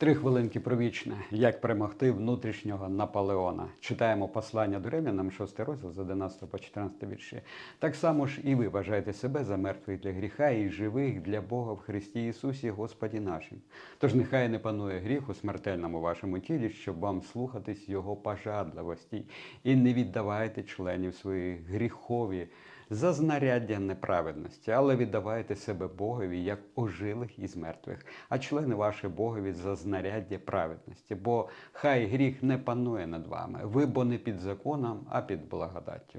Три хвилинки про вічне. Як перемогти внутрішнього Наполеона. Читаємо послання до Римлянам, 6 розділ з 11 по 14 вірші. Так само ж і ви вважаєте себе за мертвих для гріха і живих для Бога в Христі Ісусі Господі нашим. Тож нехай не панує гріх у смертельному вашому тілі, щоб вам слухатись Його пожадливості, і не віддавайте членів своїх гріхові за знаряддя неправедності, але віддавайте себе Богові як ожилих із мертвих, а члени ваші Богові за знаряддя праведності. Бо хай гріх не панує над вами. Ви бо не під законом, а під благодаттю.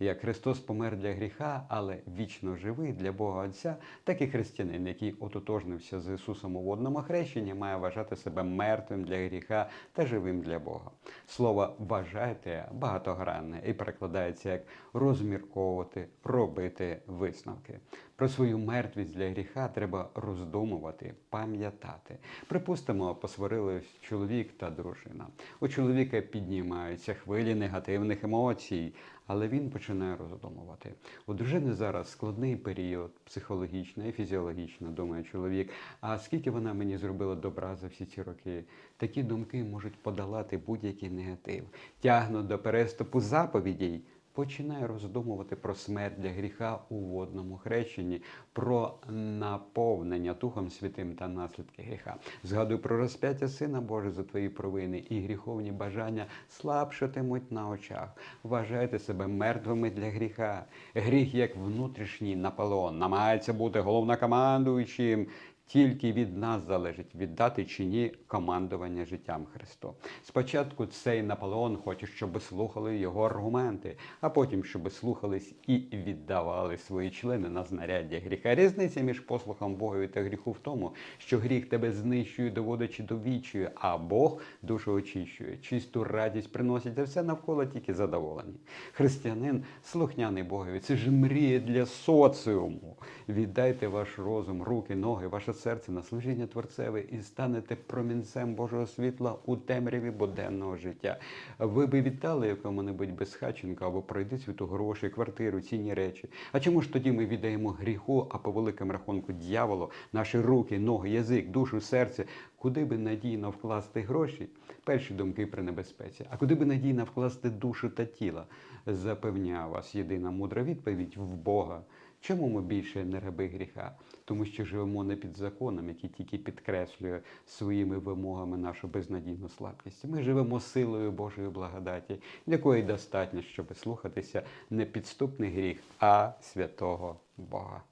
Як Христос помер для гріха, але вічно живий для Бога Отця, так і християнин, який ототожнився з Ісусом у водному хрещенні, має вважати себе мертвим для гріха та живим для Бога. Слово вважайте багатогранне і перекладається як розмірковувати, робити висновки. Про свою мертвість для гріха треба роздумувати, пам'ятати. Припустимо, посварились чоловік та дружина. У чоловіка піднімаються хвилі негативних емоцій, але він починає роздумувати. У дружини зараз складний період, психологічно і фізіологічно, думає чоловік. А скільки вона мені зробила добра за всі ці роки? Такі думки можуть подолати будь-який негатив, тягнуть до переступу заповідей починає роздумувати про смерть для гріха у водному хрещенні, про наповнення Духом Святим та наслідки гріха. Згадуй про розп'яття Сина Божий за твої провини і гріховні бажання слабшатимуть на очах. Вважайте себе мертвими для гріха. Гріх, як внутрішній Наполеон, намагається бути головнокомандуючим. Тільки від нас залежить віддати чи ні командування життям Христу. Спочатку цей Наполеон хоче, щоб слухали його аргументи, а потім, щоб слухались і віддавали свої члени на знаряддя гріха. Різниця між послухом Богові та гріху в тому, що гріх тебе знищує, доводячи до вічою, а Бог душу очищує, чисту радість приносить, а все навколо тільки задоволені. Християнин слухняний Богові. Це ж мрія для соціуму. Віддайте ваш розум, руки, ноги, ваше серце на служіння Творцеве і станете промінцем Божого світла у темряві буденного життя. Ви би вітали якому-небудь безхаченка або пройди світу гроші, квартиру, цінні речі. А чому ж тоді ми віддаємо гріху, а по великому рахунку дьяволу, наші руки, ноги, язик, душу, серце, куди би надійно вкласти гроші? Перші думки при небезпеці. А куди би надійно вкласти душу та тіло? Запевняю вас, єдина мудра відповідь в Бога. Чому ми більше не раби гріха? Тому що живемо не під законом, який тільки підкреслює своїми вимогами нашу безнадійну слабкість. Ми живемо силою Божої благодаті, якої достатньо, щоб слухатися не підступний гріх, а святого Бога.